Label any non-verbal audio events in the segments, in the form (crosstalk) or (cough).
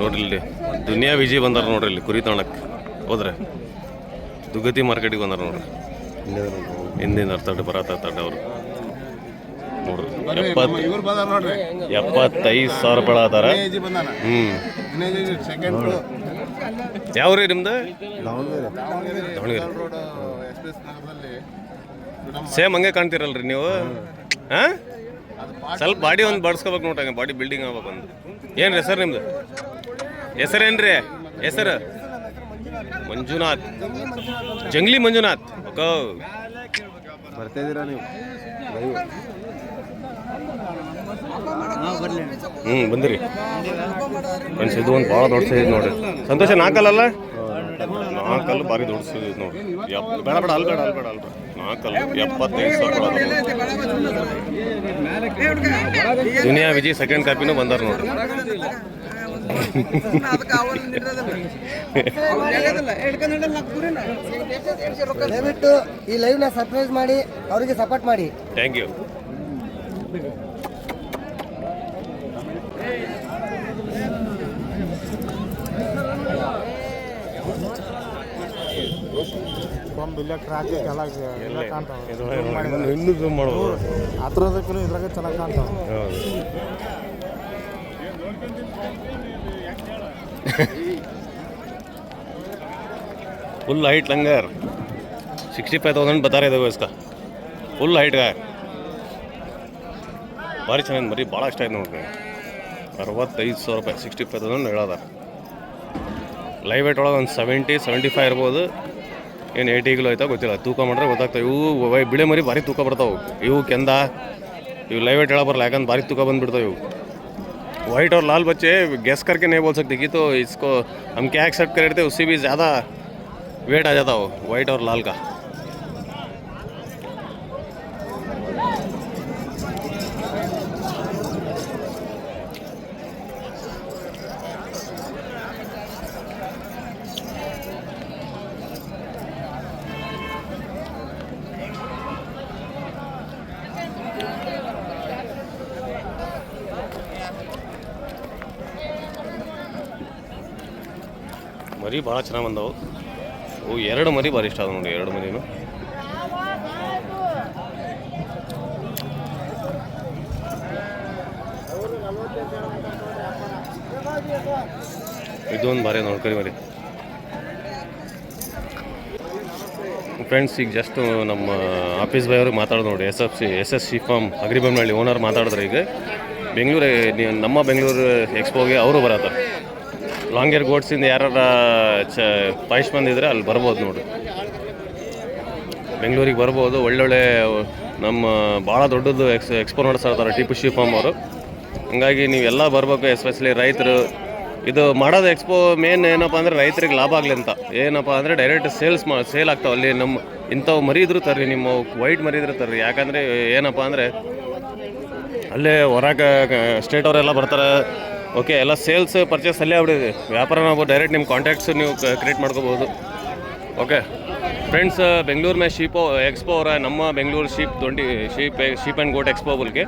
ನೋಡ್ರಿ ದುನಿಯಾ ವಿಜಿ ಬಂದಾರ ನೋಡ್ರಿ ಇಲ್ಲಿ ಕುರಿ ತಾಣಕ್ಕೆ ಹೋದ್ರೆ ದುಗತಿ ಮಾರ್ಕೆಟಿಗೆ ಬಂದಾರ ನೋಡ್ರಿ. ಹಿಂದಿನ ತಡ್ಡು ಬರತ್ತ ತಡ್ಡ ಅವರು. ನೋಡ್ರಿ ಎಪ್ಪತ್ತು ಎಪ್ಪತ್ತೈದು ಸಾವಿರ ರೂಪಾಯಿ ಅದಾರ ಹ್ಞೂ ಯಾವ ರೀ ನಿಮ್ದು? ದಾವಣಗೆರೆ. ಸೇಮ್ ಹಂಗೆ ಕಾಣ್ತೀರಲ್ರಿ ನೀವು? ಹಾ ಸ್ವಲ್ಪ ಬಾಡಿ ಒಂದು ಬಡ್ಸ್ಕೋಬೇಕು ನೋಡ್ರಿ ಬಾಡಿ ಬಿಲ್ಡಿಂಗ್ ಆಗ್ಬೇಕು ಒಂದು ಏನು ಹೆಸರು ನಿಮ್ದು? ಹೆಸರೇನ್ರಿ ಹೆಸರು? ಮಂಜುನಾಥ್. ಜಂಗ್ಲಿ ಮಂಜುನಾಥ್. ಓಕೆ ಬರ್ತಾ ನೀವು? ಹ್ಞೂ ಬಂದಿರಿ. ಇದು ಒಂದು ಭಾಳ ದೊಡ್ಡ ಸೈಜ್ ನೋಡ್ರಿ. ಸಂತೋಷ ನಾಲ್ಕಲ್ಲ ನಾಲ್ಕಲ್ಲು ಭಾರಿ ದೊಡ್ಡ ಸೈಜ್ ನೋಡಿ. ಬೇಡ ಬೇಡ ಅಲ್ಬೇಡ ಅಲ್ಬೇಡ ಅಲ್ಬೇಡ. ನಾಲ್ಕಲ್ಲು ಎಪ್ಪತ್ತೈದು ಸಾವಿರ ದುನಿಯಾ ವಿಜಯ್ ಸೆಕೆಂಡ್ ಕಾಪಿನೂ ಬಂದಾರ ನೋಡ್ರಿ ದಯವಿಟ್ಟು ಈ ಲೈವ್ನ ಸರ್ಪ್ರೈಸ್ ಮಾಡಿ ಅವರಿಗೆ ಸಪೋರ್ಟ್ ಮಾಡಿ. Thank you ಕೊಂಬಿಲ್ಲ ಕ್ರಾಚಿ ಎಲ್ಲ ಕಾಣ್ತಾವ ಇನ್ನೂ zoom ಮಾಡ್ಬೋದು ಹತ್ರದಕ್ಕೂ ಇದ್ರಾಗ ಚೆನ್ನಾಗಿ ಕಾಣ್ತಾವ ಹೌದು फुल हाइट लंगर सिक्सटी फाइव थाउजेंड बता रहे थे वो इसका ಫುಲ್ ಹೈಟ್ ಗಾಯ ಭಾರಿ ಚೆನ್ನಾಗಿ ಮರಿ ಭಾಳ ಇಷ್ಟ ಆಯ್ತು ನೋಡ್ರಿ ಅರವತ್ತೈದು ಸಾವಿರ ರೂಪಾಯಿ ಸಿಕ್ಸ್ಟಿ ಫೈವ್ ತೌಸಂಡ್ ಹೇಳೋದ ಲೈವ್ ವೇಟ್ ಒಳಗೆ ಒಂದು ಸೆವೆಂಟಿ ಸೆವೆಂಟಿ ಫೈವ್ ಇರ್ಬೋದು ಏನು ಏಯ್ಟಿ ಕಿಲೋ ಆಯ್ತಾ ಗೊತ್ತಿಲ್ಲ ತೂಕ ಮಾಡ್ರೆ ಗೊತ್ತಾಗ್ತವೆ ಇವು ವೈ- ಬಿಳೆ ಮರಿ ಭಾರಿ ತೂಕ ಬರ್ತಾವೆ ಇವು ಕೆಂದ ಇವು ಲೈವ್ ವೇಟ್ ಹೇಳೋ ಬರಲ್ಲ ಯಾಕಂದ್ರೆ ಭಾರಿ ತೂಕ ಬಂದ್ಬಿಡ್ತಾವೆ ಇವು वाइट और लाल बच्चे गैस करके नहीं बोल सकते कि तो इसको हम क्या एक्सेप्ट कर रहे थे उससे भी ज़्यादा वेट आ जाता हो वाइट और लाल का ಮರಿ ಭಾಳ ಚೆನ್ನಾಗಿ ಬಂದವು. ಓ, ಎರಡು ಮರಿ ಭಾರಿ ಇಷ್ಟ ಆದವು ನೋಡಿ, ಎರಡು ಮರಿನು. ಇದೊಂದು ಭಾರಿ ನೋಡ್ಕರಿ ಮರಿ. ಫ್ರೆಂಡ್ಸ್ ಈಗ ಜಸ್ಟ್ ನಮ್ಮ ಆಫೀಸ್ ಬಾಯ್ ಅವ್ರಿಗೆ ಮಾತಾಡೋದು ನೋಡಿ S F C S S C farm ಅಗ್ರಿಬೊಮ್ಮನಹಳ್ಳಿ owner ಮಾತಾಡಿದ್ರೆ ಈಗ. ಬೆಂಗಳೂರು ನೀವು ನಮ್ಮ ಬೆಂಗಳೂರು ಎಕ್ಸ್ಪೋಗೆ ಅವರು ಬರತ್ತಾರೆ. ಲಾಂಗ್ ಏರ್ ಗೋಡ್ಸಿಂದ ಯಾರು ಚ ಬಂದಿದ್ರೆ ಅಲ್ಲಿ ಬರ್ಬೋದು ನೋಡಿ ಬೆಂಗಳೂರಿಗೆ ಬರ್ಬೋದು. ಒಳ್ಳೊಳ್ಳೆ, ನಮ್ಮ ಭಾಳ ದೊಡ್ಡದು ಎಕ್ಸ್ ಎಕ್ಸ್ಪೋ ನಡೆಸ್ತಾರೆ ಟಿಪ್ಪು ಶಿವಪಾಮ್ ಅವರು ಹಂಗಾಗಿ ನೀವೆಲ್ಲ ಬರಬೇಕು ಎಸ್ಪೆಷಲಿ ರೈತರು. ಇದು ಮಾಡೋದು ಎಕ್ಸ್ಪೋ ಮೇನ್ ಏನಪ್ಪ ಅಂದರೆ ರೈತರಿಗೆ ಲಾಭ ಆಗಲಿ ಅಂತ. ಏನಪ್ಪ ಅಂದರೆ ಡೈರೆಕ್ಟ್ ಸೇಲ್ಸ್ ಮಾ ಸೇಲ್ ಆಗ್ತಾವೆ. ಅಲ್ಲಿ ನಮ್ಮ ಇಂಥವು ಮರಿ ಇದ್ರು ತರ್ರಿ, ನಿಮ್ಮ ವೈಟ್ ಮರಿ ಇದ್ರು ತರ್ರಿ. ಯಾಕಂದರೆ ಏನಪ್ಪ ಅಂದರೆ ಅಲ್ಲೇ ಹೊರಗೆ ಸ್ಟೇಟ್ ಅವರೆಲ್ಲ ಬರ್ತಾರೆ. ಓಕೆ ಎಲ್ಲ ಸೇಲ್ಸ್ ಪರ್ಚೇಸ್ ಅಲ್ಲೇ ಆಗ್ಬಿಟ್ಟಿದೆ ವ್ಯಾಪಾರ ನಾವು ಡೈರೆಕ್ಟ್ ನಿಮ್ಮ ಕಾಂಟ್ಯಾಕ್ಟ್ಸ್ ನೀವು ಕ್ರಿಯೇಟ್ ಮಾಡ್ಕೋಬೋದು ಓಕೆ फ्रेंड्स बेंगलुरु में शीप एक्सपो हो रहा है Namma Bengaluru sheep twenty sheep sheep and goat expo बोल के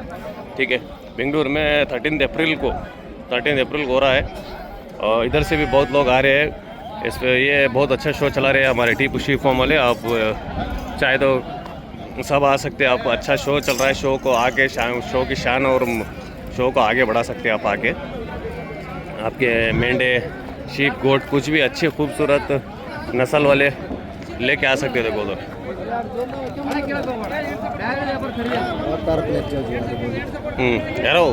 ठीक है बेंगलुरु में थर्टीन अप्रैल को थर्टीन अप्रैल को हो रहा है और इधर से भी बहुत लोग आ रहे हैं इस पे ये बहुत अच्छा शो चला रहे हैं हमारे टी पुशी फॉर्म वाले आप अ, चाहे तो सब आ सकते हैं आप अच्छा शो चल रहा है शो को आगे शान शो की शान और शो को आगे बढ़ा सकते हैं आप आके आपके मेंढे शीप गोट कुछ भी अच्छे खूबसूरत नस्ल वाले लेके आ सकते थे बोलो ಹ್ಞೂ ಯಾರೋ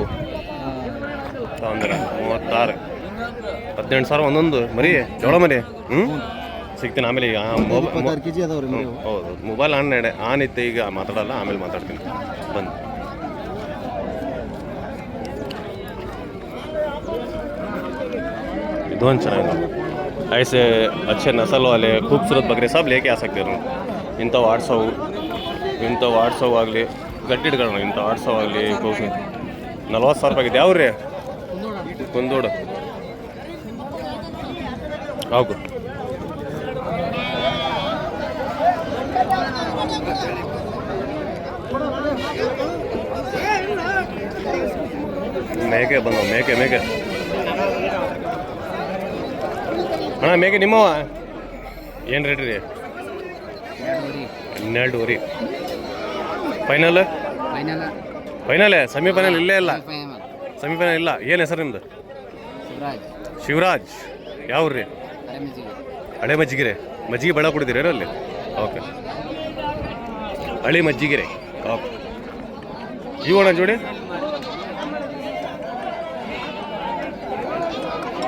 ತೊಂದ್ರೆ ಮೂವತ್ತಾರು ಹದಿನೆಂಟು ಸಾವಿರ ಒಂದೊಂದು ಮರಿ ಜೋಳ ಮರಿ ಹ್ಞೂ ಸಿಗ್ತೀನಿ ಆಮೇಲೆ ಈಗ ಮೊಬೈಲ್ ಕೆ ಜಿ ಅದಾವ್ರಿ ಹ್ಞೂ ಹೌದು ಮೊಬೈಲ್ ಆನ್ ನಡೆ ಆನ್ ಇತ್ತು ಈಗ ಮಾತಾಡಲ್ಲ ಆಮೇಲೆ ಮಾತಾಡ್ತೀನಿ ಬಂದು ಇದೊಂದು ಚೆನ್ನಾಗಿದೆ ऐसे अच्छे नस्ल वाले खूबसूरत बकरे सब लेके आ सकते हैं ಇಂಥವು ಆಡ್ಸವು ಇಂಥವು ಆಡ್ಸವು ಆಗಲಿ ಗಟ್ಟಿ ಇಟ್ಕೊಳ್ಳೋಣ ಇಂಥವು ಆಡ್ಸವು ಆಗಲಿ ನಲ್ವತ್ತು ಸಾವಿರ ರೂಪಾಯಿ ಯಾವ ರೀ ಕುಂದೋಡು ಹೌದು ಮೇಕೆ ಬಂದವು ಮೇಕೆ ಮೇಕೆ ಅಣ್ಣ ಮೇಗೆ ನಿಮ್ಮವ ಏನು ರೇಟ್ ರೀ ಹನ್ನೆರಡುವರೆ ಫೈನಲ್ ಫೈನಲ್ ಫೈನಲ್ ಸೆಮಿಫೈನಲ್ ಇಲ್ಲೇ ಇಲ್ಲ. ಸೆಮಿಫೈನಲ್ ಇಲ್ಲ. ಏನು ಹೆಸರು ನಿಮ್ಮದು ಶಿವರಾಜ್. ಯಾವ ರೀ? ಅರಮಿಜಿಗೆ ಹಳೆ ಮಜ್ಜಿಗೆರೆ ಮಜ್ಜಿಗೆ ಬಳ ಕುಡಿದಿರೇನು ಅಲ್ಲಿ? ಓಕೆ ಹಳೆ ಮಜ್ಜಿಗೆರೆ ಓಕೆ ಇವಣ ಜೋಡಿ?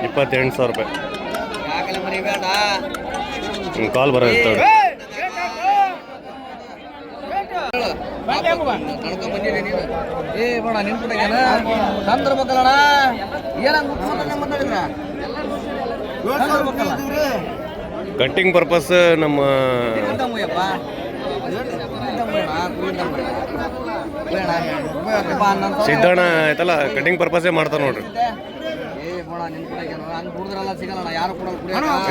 ಇಪ್ಪತ್ತೆಂಟು ಸಾವಿರ ರೂಪಾಯಿ. ಹ್ಞೂ ಕಾಲ್ ಬರೋ ನೀನು ಏ ಏನಂಗ್ ಮಾತಾಡಿದ್ರ ಕಟ್ಟಿಂಗ್ ಪರ್ಪಸ್ ನಮ್ಮ ಸಿದ್ದಣ್ಣ ಆಯ್ತಲ್ಲ ಕಟ್ಟಿಂಗ್ ಪರ್ಪಸೇ ಮಾಡ್ತಾರೆ ನೋಡ್ರಿ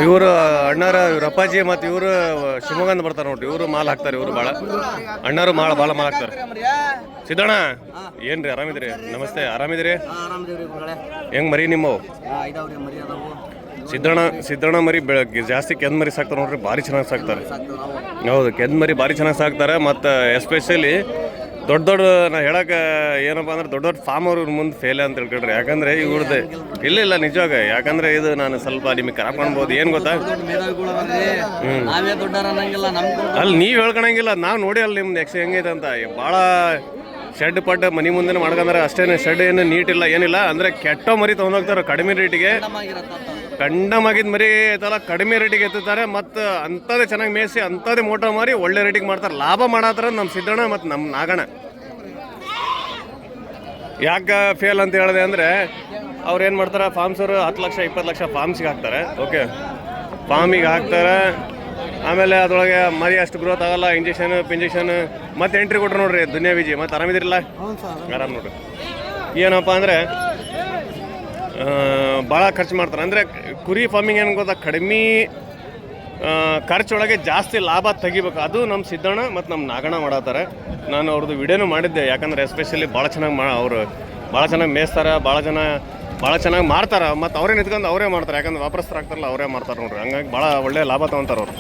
ಇವರು ಅಣ್ಣಾರ, ಇವ್ರ ಅಪ್ಪಾಜಿ ಮತ್ತು ಇವರು ಶಿವಮೊಗ್ಗದಿಂದ ಬರ್ತಾರೆ ನೋಡ್ರಿ. ಇವರು ಮಾಲ್ ಹಾಕ್ತಾರೆ, ಇವರು ಭಾಳ ಅಣ್ಣಾರು ಮಾಲ್ ಭಾಳ ಮಾಲ್ ಹಾಕ್ತಾರೆ. ಸಿದ್ದಣ್ಣ, ಏನ್ರಿ ಆರಾಮಿದ್ರಿ ನಮಸ್ತೆ ಆರಾಮಿದ್ರಿ ಹೆಂಗ್ ಮರಿ ನಿಮ್ಮವು? ಸಿದ್ದಣ್ಣ ಸಿದ್ದಣ್ಣ ಮರಿ ಬೆಳಗ್ಗೆ ಜಾಸ್ತಿ ಕೆಂದ್ ಮರಿ ಸಾಕ್ತಾರೆ ನೋಡ್ರಿ, ಭಾರಿ ಚೆನ್ನಾಗಿ ಸಾಕ್ತಾರೆ. ಹೌದು, ಕೆಂದ್ ಮರಿ ಭಾರಿ ಚೆನ್ನಾಗಿ ಸಾಕ್ತಾರೆ, ಮತ್ತು ಎಸ್ಪೆಷಲಿ ದೊಡ್ಡ ದೊಡ್ಡ ನಾ ಹೇಳಕ್ಕೆ ಏನಪ್ಪ ಅಂದ್ರೆ ದೊಡ್ಡ ದೊಡ್ಡ ಫಾರ್ಮ್ ಅವ್ರ ಮುಂದೆ ಫೇಲ್ ಅಂತ ತಿಳ್ಕೊಳ್ರಿ ಯಾಕಂದ್ರೆ ಇವ್ರದ್ದು ಇಲ್ಲ ಇಲ್ಲ, ನಿಜವಾಗ. ಯಾಕಂದ್ರೆ ಇದು ನಾನು ಸ್ವಲ್ಪ ನಿಮಗೆ ಕರ್ಕೊಳ್ಬೋದು ಏನು ಗೊತ್ತಾ? ಅಲ್ಲಿ ನೀವು ಹೇಳ್ಕೊಳಂಗಿಲ್ಲ, ನಾವು ನೋಡಿ ಅಲ್ಲಿ ನಿಮ್ದು ಎಕ್ಸ್ ಹೆಂಗೈತೆ ಅಂತ. ಭಾಳ ಶೆಡ್ ಪಡ್ ಮನೆ ಮುಂದೆ ಮಾಡ್ಕೊಂಡ್ರೆ ಅಷ್ಟೇನೆ. ಶೆಡ್ ಏನು ನೀಟ್ ಇಲ್ಲ, ಏನಿಲ್ಲ. ಅಂದ್ರೆ ಕೆಟ್ಟ ಮರಿ ತೊಗೊಂಡೋಗ್ತಾರೆ ಕಡಿಮೆ ರೇಟಿಗೆ ಕಂಡಮಾಗಿದ್ದ ಮರಿ ಐತಲ್ಲ ಕಡಿಮೆ ರೇಟಿಗೆ ಎತ್ತುತ್ತಾರೆ. ಮತ್ತು ಅಂಥದ್ದೇ ಚೆನ್ನಾಗಿ ಮೇಯಿಸಿ ಅಂಥದ್ದೇ ಮೋಟರ್ ಮಾರಿ ಒಳ್ಳೆ ರೇಟಿಗೆ ಮಾಡ್ತಾರೆ. ಲಾಭ ಮಾಡತ್ತಾರ ನಮ್ಮ ಸಿದ್ದಣ್ಣ ಮತ್ತು ನಮ್ಮ ನಾಗಣ್ಣ. ಯಾಕೆ ಫೇಲ್ ಅಂತ ಹೇಳಿದೆ ಅಂದರೆ ಅವ್ರು ಏನು ಮಾಡ್ತಾರೆ ಫಾರ್ಮ್ಸರು ಹತ್ತು ಲಕ್ಷ ಇಪ್ಪತ್ತು ಲಕ್ಷ ಫಾರ್ಮ್ಸಿಗೆ ಹಾಕ್ತಾರೆ. ಓಕೆ. ಫಾರ್ಮಿಗೆ ಹಾಕ್ತಾರೆ. ಆಮೇಲೆ ಅದ್ರೊಳಗೆ ಮರಿ ಅಷ್ಟು ಗ್ರೋತ್ ಆಗಲ್ಲ ಇಂಜೆಕ್ಷನ್ ಪಿಂಜೆಕ್ಷನ್ ಮತ್ತೆ ಎಂಟ್ರಿ ಕೊಟ್ರು ನೋಡ್ರಿ ದುನಿಯಾ ವಿಜಿ. ಮತ್ತೆ ಆರಾಮಿದಿರಲ್ಲ? ಆರಾಮ್ ನೋಡ್ರಿ. ಏನಪ್ಪ ಅಂದರೆ ಭಾಳ ಖರ್ಚು ಮಾಡ್ತಾರೆ. ಅಂದರೆ ಕುರಿ ಫಾರ್ಮಿಂಗ್ ಏನು ಗೊತ್ತಾ? ಕಡಿಮೆ ಖರ್ಚೊಳಗೆ ಜಾಸ್ತಿ ಲಾಭ ತೆಗಿಬೇಕು. ಅದು ನಮ್ಮ ಸಿದ್ದಣ್ಣ ಮತ್ತು ನಮ್ಮ ನಾಗಣ್ಣ ಮಾಡತ್ತಾರೆ. ನಾನು ಅವ್ರದ್ದು ವಿಡಿಯೋನು ಮಾಡಿದ್ದೆ. ಯಾಕಂದ್ರೆ ಎಸ್ಪೆಷಲಿ ಭಾಳ ಚೆನ್ನಾಗಿ ಮಾ ಅವರು ಭಾಳ ಚೆನ್ನಾಗಿ ಮೇಯಿಸ್ತಾರೆ ಭಾಳ ಜನ ಭಾಳ ಚೆನ್ನಾಗಿ ಮಾಡ್ತಾರೆ ಮತ್ತು ಅವರೇ ನಿಂತ್ಕೊಂಡು ಅವರೇ ಮಾಡ್ತಾರೆ. ಯಾಕಂದ್ರೆ ವ್ಯಾಪಾರಸ್ಥರಾಗ್ತಾರಲ್ಲ ಅವರೇ ಮಾಡ್ತಾರೆ ನೋಡ್ರಿ. ಹಂಗಾಗಿ ಭಾಳ ಒಳ್ಳೆಯ ಲಾಭ ತೊಗೊಂತಾರೆ ಅವರು.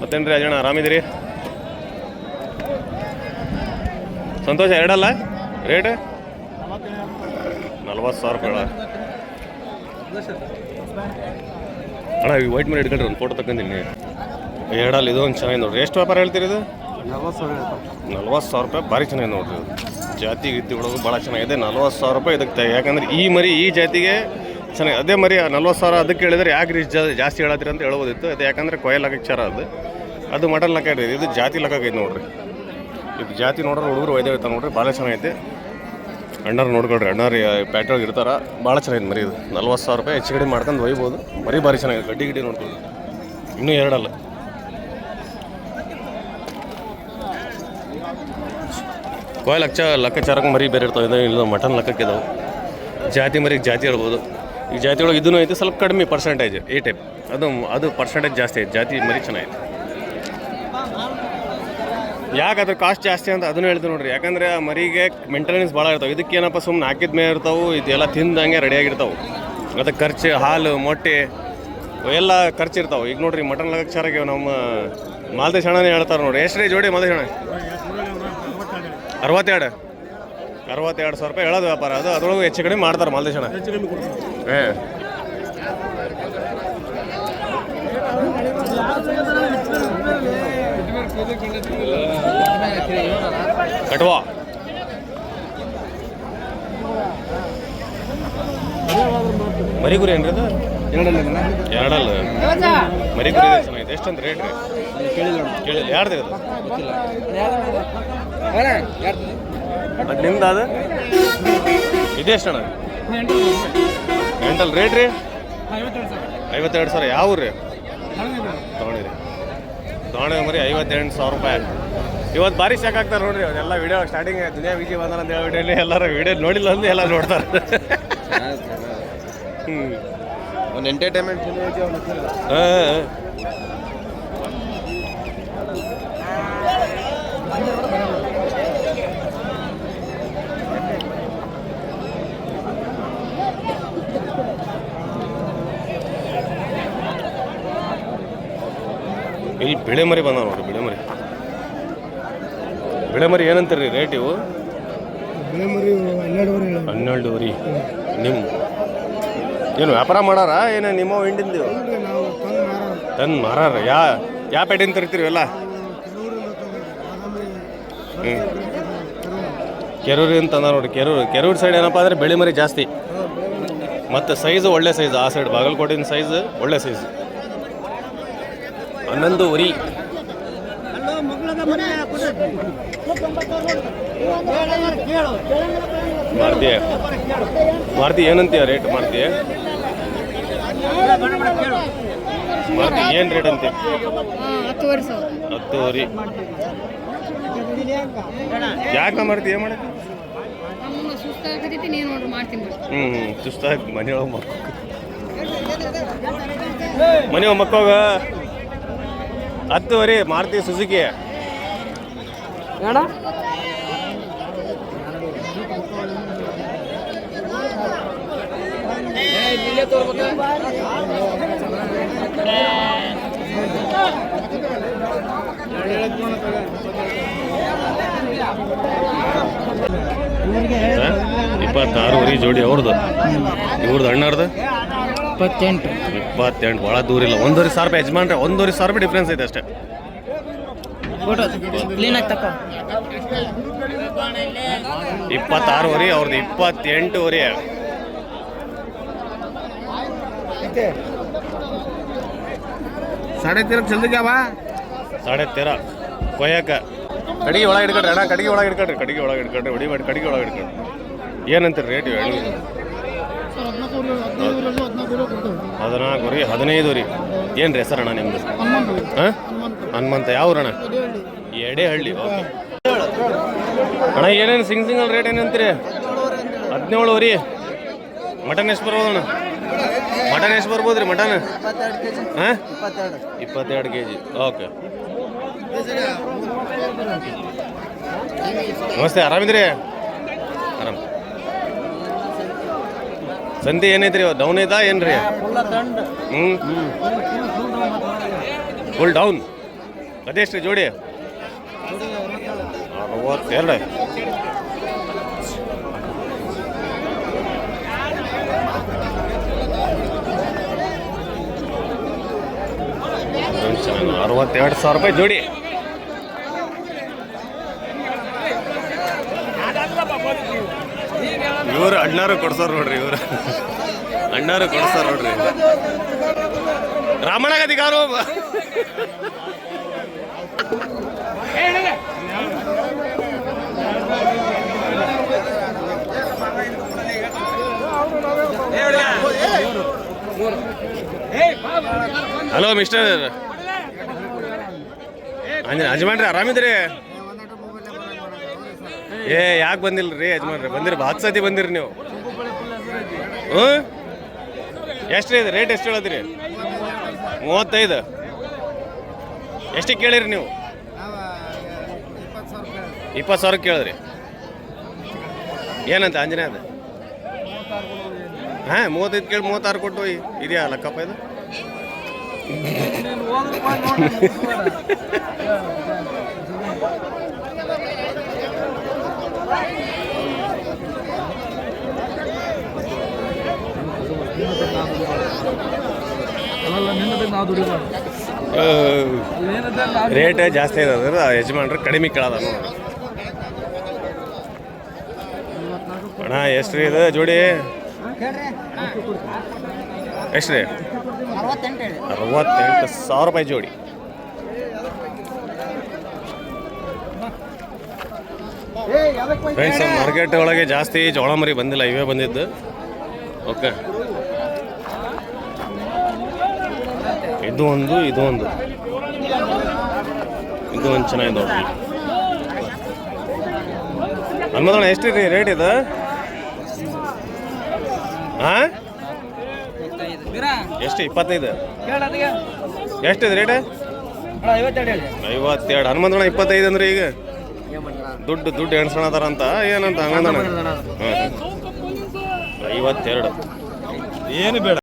ಮತ್ತೇನು ರೀ ಅಜಣ್ಣ ಆರಾಮಿದ್ದೀರಿ? ಸಂತೋಷ ಎರಡಲ್ಲ? ರೇಟ್? ನಲ್ವತ್ತು ಸಾವಿರ ರೂಪಾಯಿ ಅಣ್ಣ. ಈ ವೈಟ್ ಮೇಲೆ ಇಟ್ಕೊಂಡ್ರಿ ಒಂದು ಫೋಟೋ ತಗೊಂಡಿನಿ ಎರಡಲ್ಲಿ ಇದು ಒಂದು ಚೆನ್ನಾಗಿ ನೋಡ್ರಿ. ಎಷ್ಟು ವ್ಯಾಪಾರ ಹೇಳ್ತೀರಿ ಇದು? ನಲ್ವತ್ತು ಸಾವಿರ ರೂಪಾಯಿ ಭಾರಿ ಚೆನ್ನಾಗಿ ನೋಡ್ರಿ ಇದು. ಜಾತಿ ಗೀತಿ ಒಳಗೆ ಭಾಳ ಚೆನ್ನಾಗಿದೆ. ನಲ್ವತ್ತು ಸಾವಿರ ರೂಪಾಯಿ ಇದಕ್ಕೆ ಯಾಕಂದ್ರೆ ಈ ಮರಿ ಈ ಜಾತಿಗೆ ಚೆನ್ನಾಗಿ ಅದೇ ಮರಿ ನಲ್ವತ್ತು ಸಾವಿರ ಅದಕ್ಕೆ ಹೇಳಿದ್ರೆ ಯಾಕೆ ರೀ ಜಾಸ್ತಿ ಹೇಳತ್ತೀರಿ ಅಂತ ಹೇಳ್ಬೋದಿತ್ತು. ಅದು ಯಾಕಂದ್ರೆ ಲಕ್ಕ ಚಾರ ಅದು. ಅದು ಮಟನ್ ಲಕ್ಕ ಇದು ಜಾತಿ ಲಕ್ಕ ಐತೆ ನೋಡ್ರಿ. ಇದು ಜಾತಿ ನೋಡ್ರೆ ಹುಡುಗರು ಒಯ್ದೇವೆ ನೋಡ್ರಿ. ಭಾಳ ಚೆನ್ನಾಗೈತೆ. ಅಣ್ಣಾರು ನೋಡ್ಕೊಳ್ರಿ ಅಣ್ಣಾರು ಪ್ಯಾಟ್ರೋಲ್ ಇರ್ತಾರ, ಭಾಳ ಚೆನ್ನಾಗಿದೆ ಮರಿ ಇದು. ನಲ್ವತ್ತು ಸಾವಿರ ರೂಪಾಯಿ ಹೆಚ್ಚು ಕಡಿಮೆ ಮಾಡ್ಕೊಂಡು ಒಯ್ಬೋದು. ಮರಿ ಭಾರಿ ಚೆನ್ನಾಗಿದೆ, ಗಡ್ಡಿ ಗಿಡ್ಡಿ ನೋಡ್ಕೊಳ್ಳಿ ಇನ್ನೂ ಎರಡಲ್ಲ. ಕೋಯ್ ಲಕ್ಷ ಲೆಕ್ಕಾಚಾರಕ್ಕೆ ಮರಿ ಬೇರೆ ಇರ್ತಾವೆ ಇದು ಇಲ್ಲ ಮಟನ್ ಲೆಕ್ಕಕ್ಕಿದಾವೆ ಜಾತಿ ಮರಿಗೆ ಜಾತಿ ಹೇಳ್ಬೋದು. ಈ ಜಾತಿ ಒಳಗೆ ಇದೂ ಐತೆ, ಸ್ವಲ್ಪ ಕಡಿಮೆ ಪರ್ಸೆಂಟೇಜ್ ಏ ಟೈಪ್ ಅದು ಅದು ಪರ್ಸೆಂಟೇಜ್ ಜಾಸ್ತಿ ಐತೆ, ಜಾತಿ ಮರಿ ಚೆನ್ನಾಗೈತೆ ಯಾಕೆ ಅದ್ರ ಕಾಸ್ಟ್ ಜಾಸ್ತಿ ಅಂತ ಅದನ್ನು ಹೇಳ್ತೀನಿ ನೋಡ್ರಿ. ಯಾಕಂದ್ರೆ ಆ ಮರಿಗೆ ಮೆಂಟೆನೆನ್ಸ್ ಭಾಳ ಇರ್ತಾವೆ. ಇದಕ್ಕೆ ಏನಪ್ಪ ಸುಮ್ಮನೆ ಹಾಕಿದ ಮೇಲೆ ಇರ್ತಾವೆ, ಇದೆಲ್ಲ ತಿಂದಂಗೆ ರೆಡಿಯಾಗಿರ್ತಾವೆ ಅದಕ್ಕೆ ಖರ್ಚು, ಹಾಲು, ಮೊಟ್ಟೆ, ಎಲ್ಲ ಖರ್ಚು ಇರ್ತಾವೆ. ಈಗ ನೋಡ್ರಿ ಮಟನ್ ಲೆಕ್ಕಾಚಾರಕ್ಕೆ ನಮ್ಮ ಮಾಲ್ದೇಶ್ ಹಣನೇ ಹೇಳ್ತಾರೆ ನೋಡ್ರಿ. ಎಷ್ಟು ಜೋಡಿ ಮಾಲ್ದೇಶ್ ಹಣ ಅರವತ್ತೆರಡು. ಅರವತ್ತೆರಡು ಸಾವಿರ ರೂಪಾಯಿ ಹೇಳೋದು ವ್ಯಾಪಾರ. ಅದು ಅದ್ರೊಳಗೆ ಹೆಚ್ಚು ಕಡಿಮೆ ಮಾಡ್ತಾರೆ ಮಾಲ್ದೇಶ್ ಹಣ ಹಾಂ ಕಟ್ವಾ. ಮರಿಗುರಿ ಏನ್ರಿ ಅದು? ಎರಡಲ್ಲ. ಮರಿ ಗುರಿ ಇದೆ, ಚೆನ್ನಾಗಿದೆ. ಎಷ್ಟಂತ ರೇಟ್ ರೀ? ಕೇಳಿ ಯಾರ್ದು ಅದು ಅದು ನಿಮ್ದು ಅದು? ಇದೆಷ್ಟಣ್ಣ ಎಂಟಲ್ ರೇಟ್ ರೀ? ಐವತ್ತೆರಡು ಸಾವಿರ. ಯಾವ ರೀ? ತೊಗೊಂಡಿರಿ. ತೊಗೊಂಡಿರಿ ಮರಿ ಐವತ್ತೆಂಟು ಸಾವಿರ ರೂಪಾಯಿ. ಇವತ್ತು ಭಾರಿ ಶಾಕ್ ಆಗ್ತಾರೆ ನೋಡ್ರಿ ಎಲ್ಲ ವಿಡಿಯೋ ಸ್ಟಾರ್ಟಿಂಗ್ ದುನಿಯಾ ವಿಜಿ ಬಂದಾನ ಅಂತ ಹೇಳಿ ಎಲ್ಲರೂ ವಿಡಿಯೋ ನೋಡಿಲ್ಲ ಅಂದ್ರೆ ಎಲ್ಲ ನೋಡ್ತಾರೆ. ಹ್ಞೂ ಒಂದು ಎಂಟರ್ಟೈನ್ಮೆಂಟ್ ಹಾಂ. ಬಿಳೆ ಮರಿ ಬಂದವ ನೋಡ್ರಿ ಬಿಳೆ ಮರಿ ಬಿಳೆ ಮರಿ ಏನಂತೀರಿ ರೇಟ್ ಇವು? ಹನ್ನೆರಡುವರೆ ನಿಮ್ಮ ಏನು ವ್ಯಾಪಾರ ಮಾಡಾರ? ಏನು ನಿಮ್ಮ ಹಿಂಡಿಂದು? ತಂದು ಮಾರಾರ. ಯಾ ಯಾವ ಪೇಟೆಯಿಂದ ತರ್ತೀರಿ ಎಲ್ಲ ಹ್ಞೂ ಅಂತ ನೋಡ್ರಿ. ನೋಡಿ ಕೆರೂರು ಕೆರೂರು ಸೈಡ್ ಏನಪ್ಪ ಅಂದರೆ ಬೆಳೆ ಮರಿ ಜಾಸ್ತಿ ಮತ್ತು ಸೈಜ್ ಒಳ್ಳೆ ಸೈಜ್ ಆ ಸೈಡ್ ಬಾಗಲಕೋಟಿನ ಸೈಜ್ ಒಳ್ಳೆ ಸೈಜ್ ಹನ್ನೊಂದು ಉರಿ. ಮಾರುತಿ ಮಾರುತಿ, ಏನಂತೀಯ ರೇಟ್ ಮಾರುತಿ? ಮಾರುತಿ, ಏನು ರೇಟ್ ಅಂತೀಯ? ಹತ್ತುವರೆ ಯಾಕೆ ಮಾರುತಿ, ಏನು ಬಿಡು ಹ್ಞೂ ಹ್ಞೂ ಸುಸ್ತಾಗಿ ಮನೆಯೊಳಗೆ ಮಕ್ಕಳು ಮನೆಯೊಳಗೆ ಮಕ್ಕಳಾಗ ಹತ್ತುವರೆ ಮಾರುತಿ ಸುಜುಕಿ. ಇಪ್ಪತ್ತಾರು ಇಪ್ಪತ್ತಾರುವರೆ ಜೋಡಿ ಅವ್ರದ್ದು. ಇವ್ರದ್ದು ಅಣ್ಣಾರ್ದು? ಇಪ್ಪತ್ತೆಂಟು. ಇಪ್ಪತ್ತೆಂಟು ಭಾಳ ದೂರ ಇಲ್ಲ. ಒಂದೂವರೆ ಸಾವಿರ ರೂಪಾಯಿ ಯಜಮಾನ್ರೆ ಒಂದೂವರೆ ಸಾವಿರ ರೂಪಾಯಿ ಡಿಫ್ರೆನ್ಸ್ ಐತೆ ಅಷ್ಟೇ. ಫೋಟೋ ಕ್ಲೀನಾಗಿ ತಕ್ಕ ಇಪ್ಪತ್ತಾರುವರೆ ಅವ್ರದ್ದು ಇಪ್ಪತ್ತೆಂಟುವರೆ. ಸಾಡೆ ತೀರ ಜಲ್ದಿ ಗ್ಯಾವ ಸಾಡೆ ತೀರ. ಕೊಯ್ಯಕ. ಕಡಿಗೆ ಒಳಗೆ ಇಡ್ಕೊಡ್ರಿ ಅಣ್ಣ ಕಡಿಗೆ ಒಳಗೆ ಇಡ್ಕೊಡ್ರಿ ಕಡಿಗೆ ಒಳಗೆ ಹಿಡ್ಕೊಡ್ರಿ ಮಾಡಿ ಕಡಿಗೆ ಒಳಗೆ ಇಡ್ಕೊಡ್ರಿ ಏನಂತೀರಿ ರೇಟ್ ಹೇಳಿ. ಹದಿನಾಲ್ಕು ರೀ ಹದಿನೈದು ರೀ ಏನು ರೀ ಹೆಸರಣ್ಣ ನಿಮ್ಮದು ಹಾಂ? ಹನುಮಂತ. ಯಾವ ಅಣ್ಣ? ಎಡೆಹಳ್ಳಿ. ಓಕೆ. ಅಣ್ಣ, ಏನೇನು ಸಿಂಗ್ ಸಿಂಗಲ್ ರೇಟ್ ಏನಂತೀರಿ ಹದಿನೇಳು ರೀ ಮಟನ್ ಎಷ್ಟು ಬರ್ಬೋದು ಅಣ್ಣ? ಮಟನ್ ಎಷ್ಟು ಬರ್ಬೋದು ರೀ ಮಟನ್? ಹಾಂ? ಇಪ್ಪತ್ತೆರಡು ಕೆ ಜಿ ಓಕೆ. ನಮಸ್ತೆ, ಆರಾಮಿದ್ರಿ? ಆರಾಮ್. ಸಂತೆ ಏನೈತ್ರಿ ಡೌನ್ ಐತಾ ಏನ್ರಿ? ಹ್ಞೂ ಫುಲ್ ಡೌನ್ ಅದೆಷ್ಟು ಜೋಡಿ. ಅರವತ್ತೆರಡು. ಅರವತ್ತೆರಡು ಸಾವಿರ ರೂಪಾಯಿ ಜೋಡಿ. ಇವರು ಅಣ್ಣಾರು ಕೊಡ್ಸೋರು ನೋಡ್ರಿ ಇವರು ಅಣ್ಣಾರು ಕೊಡ್ಸೋರು ನೋಡ್ರಿ ರಾಮಣ್ಣಗದಿ ಕಾರು ಹಲೋ ಮಿಸ್ಟರ್ ಅಂಜನ ಯಜಮಾನ್ರಿ ಆರಾಮಿದ್ರಿ ಏ ಯಾಕೆ ಬಂದಿಲ್ಲ ರೀ ಯಜಮಾನ್ರಿ? ಬಂದಿರಿ ಹತ್ತು ಸತಿ ಬಂದಿರಿ ನೀವು. ಹ್ಞೂ? ಎಷ್ಟು ಇದು? ರೇಟ್ ಎಷ್ಟು ಹೇಳದ್ರಿ? ಮೂವತ್ತೈದು. ಎಷ್ಟಕ್ಕೆ ಕೇಳಿರಿ ನೀವು? ಇಪ್ಪತ್ತು ಸಾವಿರ ಕೇಳಿದ್ರಿ. ಏನಂತ ಆಂಜನೇಯ ಅದು? ಹಾಂ ಮೂವತ್ತೈದು ಕೇಳಿ ಮೂವತ್ತಾರು ಕೊಟ್ಟು. ಇದೆಯಾ ಲಕ್ಕಪ್ಪ ಇದು? (laughs) ರೇಟ್ ಜಾಸ್ತಿ ಇದೆ ಅದ್ರ ಯಜಮಾನ್ರು ಕಡಿಮೆ ಕೇಳದ ಅಣ್ಣ ಎಷ್ಟು ರೀ ಇದು ಜೋಡಿ? ಎಷ್ಟು ರೀ? ಅರವತ್ತೆಂಟು ಸಾವಿರ ರೂಪಾಯಿ ಜೋಡಿ. ಫ್ರೆಂಡ್ಸ್ ಮಾರ್ಕೆಟ್ ಒಳಗೆ ಜಾಸ್ತಿ ಜೋಳ ಮರಿ ಬಂದಿಲ್ಲ, ಇವೇ ಬಂದಿದ್ದು. ಓಕೆ ಇದು ಒಂದು ಇದು ಒಂದು. ಇದು ಒಂದು ಚೆನ್ನಾಗಿದೆ ನೋಡ್ರಿ. ಹನುಮದಣ್ಣ ಎಷ್ಟು ರೀ ರೇಟ್ ಇದು? ಹಾಂ ಎಷ್ಟು, ಇಪ್ಪತ್ತೈದು? ಎಷ್ಟಿದೆ ರೇಟ್ ಐವತ್ತೆರಡು. ಹನುಮಂತಣ್ಣ, ಇಪ್ಪತ್ತೈದು ಅಂದ್ರೆ ಈಗ? ದುಡ್ಡು ದುಡ್ಡು ಎಣ್ಸೋಣದಾರ ಅಂತ? ಏನಂತ ಹಂಗಂದ ಐವತ್ತೆರಡು. ಏನು ಬೇಡ.